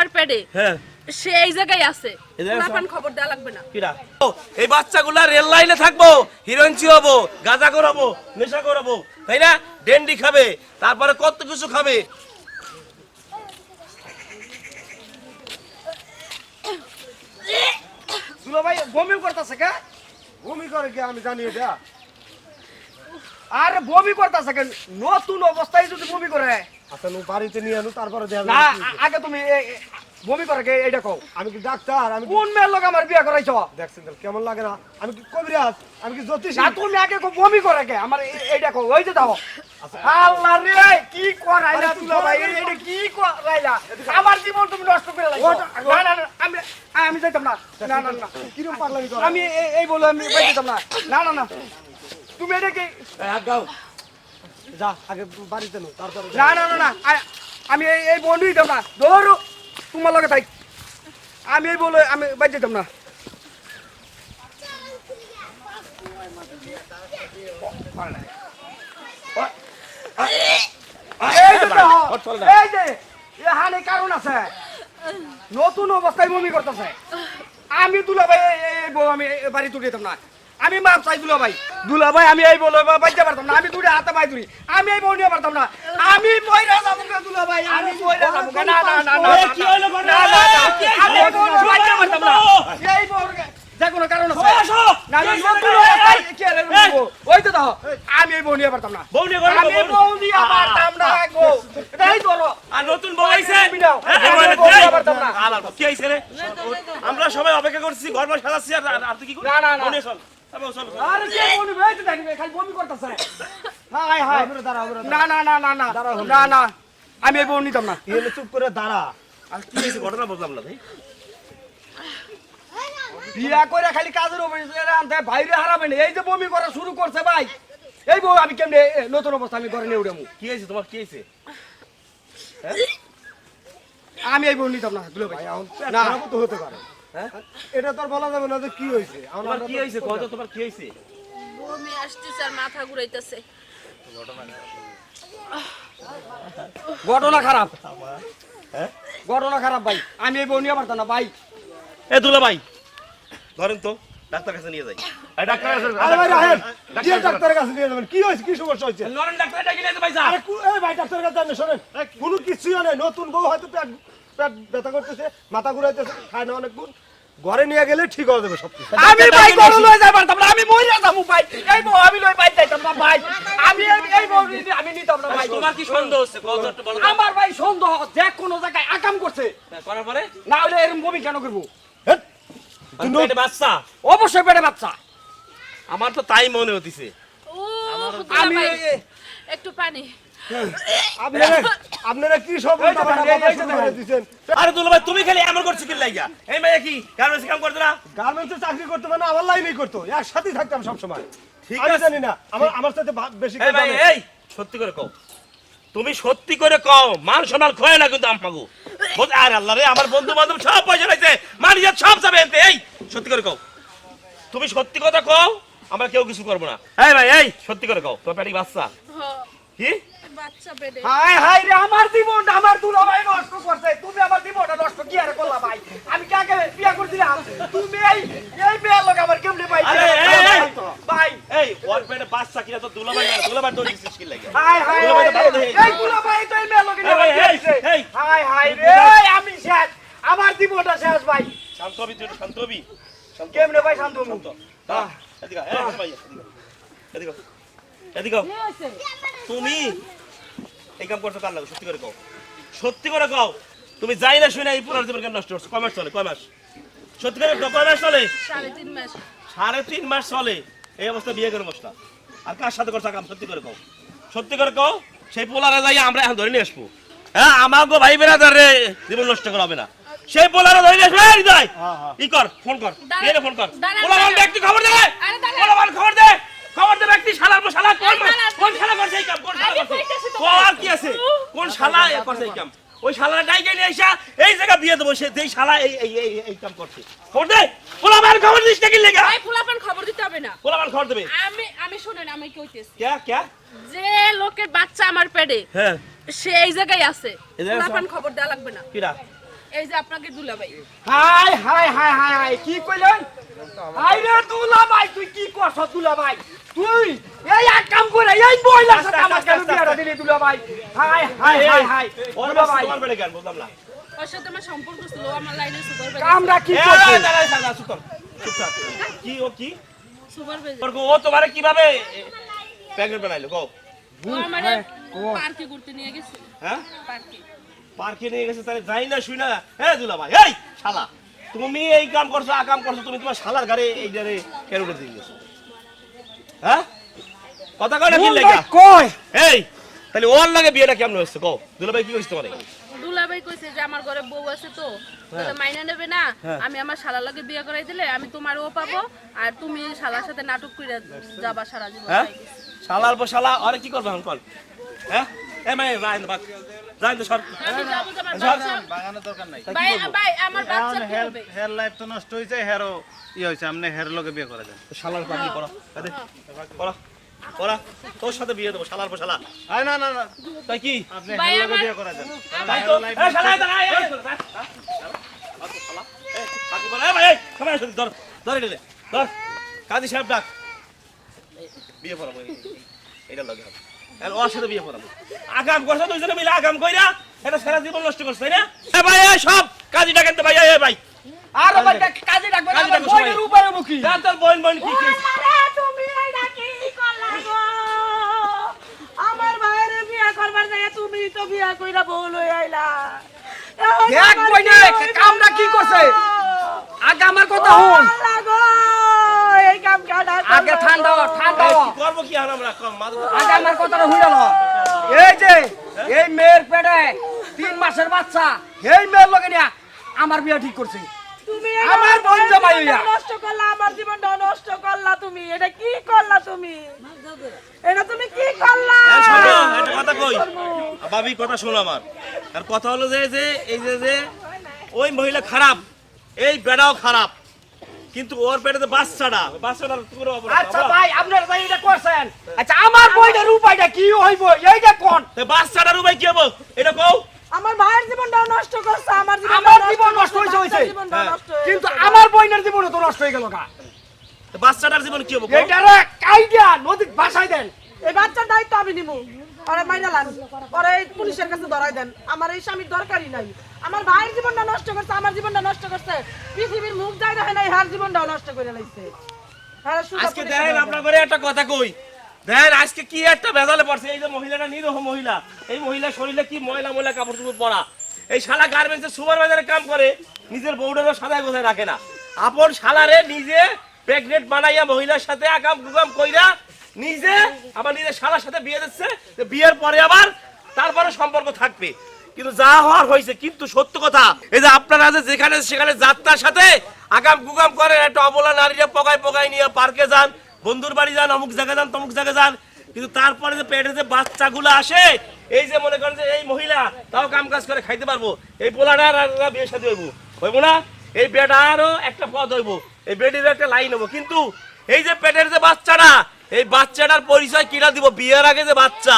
আমার পেটে হ্যাঁ। সে এই জায়গায় আছে? পোলাপান খবর দেওয়া লাগবে না। কিরা? ও, এই বাচ্চাগুলা রেল লাইনে থাকব হিরোইনচি হব গাঁজা করাবো নেশা করাবো তাই না? ডেন্ডি খাবে তারপরে কত কিছু খাবে? দুলা ভাই বমি করতেছে কে? ভূমি করে কি আমি জানি এটা? আরে বমি করতেছে কে? নতুন অবস্থায় যদি বমি করে। আচ্ছা নু বাড়িতে নিয়ে আনু তারপরে দেখা না আগে তুমি বমি করে কে এইটা কও। আমি কি ডাক্তার? আমি কোন মেয়ের লোক আমার বিয়ে করাইছো? দেখছেন তো কেমন লাগে না? আমি কি কবিরাজ? আমি কি জ্যোতিষ? না তুমি আগে বমি করে কে? আমার এইটা কও ওই যে দাও। আল্লাহ রে কি করাইলা তুলা ভাই? এইটা কি করাইলা? আমার জীবন তুমি নষ্ট করে লাইছো না না আমি আমি যাইতাম না। না না না। কিরম পাগলামি করে? আমি এ- এই বলে আমি বাইরে যেতাম না। না না না। তুমি এটা কি যা আগে বাড়িতে নো তারপরে না না না না আ- আমি এই এই বন্ধু দিতাম না। ধরো তোমার লগে থাক। আমি এই বলে আমি বাইরে যেতাম না। এই এই যে কারণ আছে। নতুন অবস্থায় বমি করতেছে। আমি দুলা ভাই বউ আমি বাড়ি তুলে যেতাম না। আমি মাপ চাই দুলা ভাই। দুলা ভাই আমি এই বলে বাচ্চা পারতাম না। আমি দুটো হাতে পাই ধরি। আমি এই বউ নিয়ে পারতাম না। আমি ময়রা যাব না দুলা ভাই আমি ময়রা যাব না না না না কি হইল না না আমি বউ বাচ্চা পারতাম না। এই বউ যে কোনো কারণ আছে। আসো। না না কি? ওই তো দাও আমি এই বউ নিয়ে পারতাম না। বউ নিয়ে আমি বউ- নিয়ে। পারতাম না গো। ধরো। আর নতুন বউ আইছে। হ্যাঁ, আমি? আমরা সবাই অপেক্ষা করছি ঘর সাজাচ্ছি আর তুই কি না, না, না। বউ নিয়ে চল। আ, বউ, চল, চল। আরে কে বমি হয়েছে দেখবে খালি বমি করতেছে। হাই হাই আমরা দাঁড়া আমরা না না না না না। না না। আমি এই বউ নিতাম না। এলে চুপ করে দাঁড়া। আর কি হয়েছে? ঘটনা বুঝলাম না ভাই। বিয়া করে খালি কাজের অফিসে আনতে বাইরে হারাবে না। এই যে বমি করা শুরু করছে ভাই এই বউ আমি কেমনে এ, নতুন অবস্থা আমি করে নিয়ে উঠেমু? কি হয়েছে? তোমার কি হয়েছে? আমি এই বউ নিতাম না ভাই। ভাই এখন না। তো হতে পারে। হ্যাঁ? এটা তো বলা যাবে না যে কি হয়েছে। আমরা- কি তো- হয়েছে? কত তোমার কি হয়েছে? বমি আসতেছে আর মাথা ঘুরাইতেছে। ঘটনা খারাপ। হ্যাঁ? ঘটনা খারাপ ভাই। আমি এই বউ নিয়ে পারতাম না ভাই। এ দুলা ভাই ধরেন তো ডাক্তার কাছে নিয়ে যাই। ডাক্তার কাছে আরে ভাই রাহেন ডাক্তার কাছে- ডাক্তারের কাছে নিয়ে যাবেন। কি হয়েছে? কি সমস্যা হয়েছে? নরেন ডাক্তার ডাকি নিয়ে ভাই যা আরে এই ভাই ডাক্তারের কাছে যান না, কোনো কিছুই নেই নতুন বউ হয়তো পেট ব্যথা করতেছে মাথা ঘুরাইতেছে খায় না অনেক গুণ ঘরে নিয়ে গেলে ঠিক হয়ে যাবে সব কিছু আমি ভাই গরু লই যাই পারতাম না আমি মইরা যাব ভাই। এই বউ আমি লই পাই যাইতাম না ভাই। আমি এই- বউ আমি নিতাম না ভাই। তোমার কি সন্দেহ হচ্ছে? কত একটু বলো আমার ভাই সন্দেহ যে কোনো জায়গায় আকাম করছে। হ্যাঁ, করার পরে? না হলে এরকম বমি কেন করব? হেৎ, পেটে বাচ্চা? অবশ্যই পেটে বাচ্চা। আমার তো তাই মনে হতিছে আমি একটু পানি। আপনারা আপনারা কি সব আরে দুলা ভাই তুমি খালি এমন করছ কি লাইগা? এই মেয়ে কি গার্মেন্টস কাম করতে না? গার্মেন্টসে চাকরি করতে মানে আমার লাইনেই করতো একসাথেই থাকতাম সবসময়। ঠিক আছে। জানি না আমার আমার সাথে বেশি এই ভাই এই সত্যি করে কও। তুমি সত্যি করে কও মান সম্মান খয় না কিন্তু আমাগো আর আল্লাহ রে আমার বন্ধু বান্ধব সব পয়সা লাইছে মানিয়া সব যাবে এতে এই সত্যি করে কও। তুমি সত্যি কথা কও আমরা কেউ কিছু করব না। এই ভাই এই। সত্যি করে কও তোমার পেটে বাচ্চা? কি? বাচ্চা হাই হাই রে আমার জীবনটা আমার দুলা ভাই নষ্ট করছে। তুমি আমার জীবনটা নষ্ট কি আর করলা ভাই? আমি কাকে বিয়া করছিলাম তুমি এই এই বিয়ার লোক আমার কেমনে পাই আরে। ভাই এই ওর পেটে বাচ্চা কিনা তো দুলাভাই না দুলাভাই দৌড় দিছিস কি লাগে। হাই হাই দুলা ভাই তো ভালো হাই, দেখে। এই দুলা ভাই তো এই মেয়ের লোকে এই ভাই। হাই হাই রে আমি শেষ। আমার জীবনটা শেষ ভাই। শান্ত হবি তুই শান্ত হবি কেমনে ভাই শান্ত শান্ত। হ্যাঁ, এদিকে এই ভাই, এদিকে। এদিকে। তুমি? কাম করছ কার লাগে? সত্যি করে কও। সত্যি করে কও। তুমি যাই না শুনে এই পুরো জীবন কেন নষ্ট করছ। কয় মাস চলে? কয় মাস? সত্যি করে কয় মাস চলে? সাড়ে তিন মাস। সাড়ে তিন মাস চলে। এই অবস্থা বিয়ে করে বসলা আর কার সাথে করছ কাম? সত্যি করে কও। সত্যি করে কও সেই পোলারে যাই আমরা এখন ধরে নিয়ে আসব। হ্যাঁ আমাকে ভাই বেড়াদার রে জীবন নষ্ট করা হবে না। সেই পোলারে ধরে নিয়ে আসবে। হৃদয়! হ্যাঁ, হ্যাঁ। ই কর ফোন কর। ফোন কর। পোলাপান ব্যক্তি খবর দে! আরে খবর দে! খবর দে ব্যক্তি শালার পর শালা কোন কোন শালা করছে এই কাম? কোন শালা করছে? কোন কি আছে? কোন শালা করছে এই কাম? ওই শালার ডাইকে নিয়ে আসা এই জায়গা বিয়ে দেবো সে যেই শালা এই এই এই এই কাম করছে। খবর দে পোলাপান খবর দিস নাকি লেগা? এই ফুলাপান খবর দিতে হবে না। পোলাপান খবর দেবে। আমি আমি শুনেন আমি কইতেছি। ক্যা ক্যা যে লোকের বাচ্চা আমার পেটে হ্যাঁ। সে এই জায়গায় আছে? ফুলাপান খবর দেওয়া লাগবে না। কিরা? এই যে আপনাকে দুলাভাই। হাই হাই হাই হাই হাই কি কইলেন? হাই রে দুলা ভাই তুই কি করছ দুলা ভাই তুই? এই এক কাম করে এই মহিলার সাথে আমার কেন বিয়াটা দিলি দুলা ভাই? হাই হাই হাই হাই ওর তোমার বেড়ে কেন বুঝলাম না। ওর সাথে আমার সম্পর্ক ছিল আমার লাইনে সুপারভাইজার কামরা কি করছে কর, চুপ কি ও কি? ওর- ও তোমারে কীভাবে প্যাকেট বানাইলো ও আমার হ্যাঁ, পার্কে ঘুরতে নিয়ে গেছে। হ্যাঁ? পার্কে। পার্কে নিয়ে গেছে তাহলে যাই না শুই না। হ্যাঁ দুলা ভাই এই শালা তুমি এই কাম করছ আ কাম করছ তুমি তোমার শালার ঘরে এই জারে কেন করে দিয়ে গেছো? হ্যাঁ? কথা কয় না কি লাগা কয়? এই তাহলে ওর লাগে বিয়েটা কেমন হচ্ছে কও? দুলা ভাই কি কইছ তোমারে? দুলাভাই কইছে যে আমার ঘরে বউ আছে তো তাহলে মাইনা নেবে না আমি আমার শালার লাগে বিয়ে করাই দিলে আমি তোমার ও পাবো আর তুমি শালার সাথে নাটক করে যাবা সারা জীবন। হ্যাঁ? শালার পর শালা আরে কি করবে এখন কল? হ্যাঁ? এ মাই রাইন বাক যাই তো সর বাগানোর দরকার নাই। ভাই ভাই আমার বাচ্চা কি হেয়ার হবে? হেয়ার লাইফ তো নষ্ট হয়েছে হেয়ারও ই হয়েছে আপনি হেয়ার লগে বিয়ে করে দেন শালার পাখি পড়া পড়া পড়া তোর সাথে বিয়ে দেবো শালার শালা আরে না না না। তাই কি? আপনি আমার- বিয়ে করে দেন তাই তো। এ শালা দাঁড়া শালা শালা এ পাখি পড়া এ ভাই সবাই আসুন ধর ধর এটা ধর। কাজী সাহেব ডাক। বিয়ে পড়াবো এইটা লগে হবে। আর ওর সাথে বিয়ে পড়াবো। আগাম করছ দুইজনে মিলে আগাম কইরা এটা সারা জীবন নষ্ট করছে তাই না? এ ভাই এই সব কাজী ডাকেন তো ভাই এই, এই ভাই। আর ভাই কাজে ডাকবে কাজে আমার ডাকবে সবাই। উপরে মুখী। যা তোর বোন বোন কি কি তুমি এটা কি করলা গো? আমার ভাইয়ের বিয়া করবার জায়গা তুমি তো বিয়া কইরা বউ লই আইলা। দেখ বইনে কামটা কি করছে? আগে আমার কথা শুন। এই কাম কাটা আগে ঠান্ডা ঠান্ডা। করব কি আর আমরা কম? মাদক আগে আমার কথাটা শুনে লো এই যে এই মেয়ের পেটে তিন মাসের বাচ্চা এই মেয়ের নিয়া আমার বিয়ে ঠিক করছে। তুমি আমার বোন জামাই হইয়া। নষ্ট করলা আমার জীবনটা নষ্ট করলা তুমি। এটা কি করলা তুমি? এটা তুমি কি করলা? শোনো একটা কথা কই। ভাবি কথা শোনো আমার। আর কথা হলো যে যে এই যে যে ওই মহিলা খারাপ এই বেড়াও খারাপ। কিন্তু ওর পেটে বাচ্চাটা ওই বাচ্চাটার পুরো আচ্ছা ভাই আপনারা ভাই এটা করছেন? আচ্ছা আমার বইটার উপায়টা কি হইব? এইটা কোন? তো বাচ্চাটার উপায় কি হব এটা কও। আমার ভাইয়ের জীবনটা নষ্ট করছে আমার জীবন আমার জীবন নষ্ট। জীবনটা হ্যাঁ। নষ্ট কিন্তু আমার বইনের জীবনে তো নষ্ট হয়ে গেল গা। তো বাচ্চাটার জীবন কি হব কও? এইটারে কাইডিয়া নদী ভাসাই দেন। এই বাচ্চার দায়িত্ব আমি নিবো। ওরে এই পুলিশের কাছে ধরাই দেন। আমার এই স্বামীর দরকারই নাই। আমার ভাইয়ের জীবনটা নষ্ট করছে আমার জীবনটা নষ্ট করছে। পৃথিবীর মুখ দেখে নাই হার জীবনটাও নষ্ট করে লাইছে। হ্যাঁ, আজকে দেখেন আপনার একটা কথা কই। দেখেন আজকে কি একটা ভেজালে পড়ছে? এই যে মহিলাটা নিরহ মহিলা এই মহিলা শরীরে কি ময়লা ময়লা কাপড় চোপড় পরা? এই শালা গার্মেন্টসের সুপারভাইজারের কাম করে নিজের বউটারও সাদায় গোছায় রাখে না। আপন শালারে নিজে প্রেগনেন্ট বানাইয়া মহিলার সাথে আকাম কুকাম কইরা নিজে, আবার নিজের শালার সাথে বিয়ে দিচ্ছে বিয়ের পরে আবার তারপরে সম্পর্ক থাকবে। কিন্তু যা হওয়ার হয়েছে, কিন্তু সত্য কথা, এই যে আপনারা যেখানে সেখানে যাত্রার সাথে আগাম গুগাম করেন, একটা অবলা নারীরা পকায় পকায় নিয়ে পার্কে যান, বন্ধুর বাড়ি যান, অমুক জায়গায় যান, তমুক জায়গায় যান, কিন্তু তারপরে যে পেটে যে বাচ্চাগুলো আসে, এই যে মনে করেন যে এই মহিলা, তাও কাম কাজ করে খাইতে পারব, এই পোলাটার আর আর বিয়ে সাথে হইব হইব না? এই বেটারও একটা পদ হইব, এই বেটির একটা লাইন হব কিন্তু এই যে পেটের যে বাচ্চাটা এই বাচ্চাটার পরিচয় কিনা দিব? বিয়ের আগে যে বাচ্চা।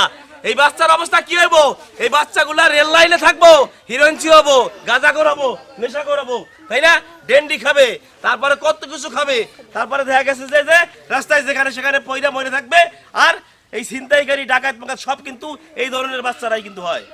এই বাচ্চার অবস্থা কি হইব? এই বাচ্চাগুলা রেল লাইনে থাকব হিরঞ্চি হব গাঁজা করাবো নেশা করাবো তাই না? ডেন্ডি খাবে, তারপরে কত কিছু খাবে, তারপরে দেখা গেছে যে যে রাস্তায় যেখানে সেখানে পয়রা মরে থাকবে, আর এই ছিনতাইকারী, ডাকাত, মাকাত সব কিন্তু এই ধরনের বাচ্চারাই কিন্তু হয়।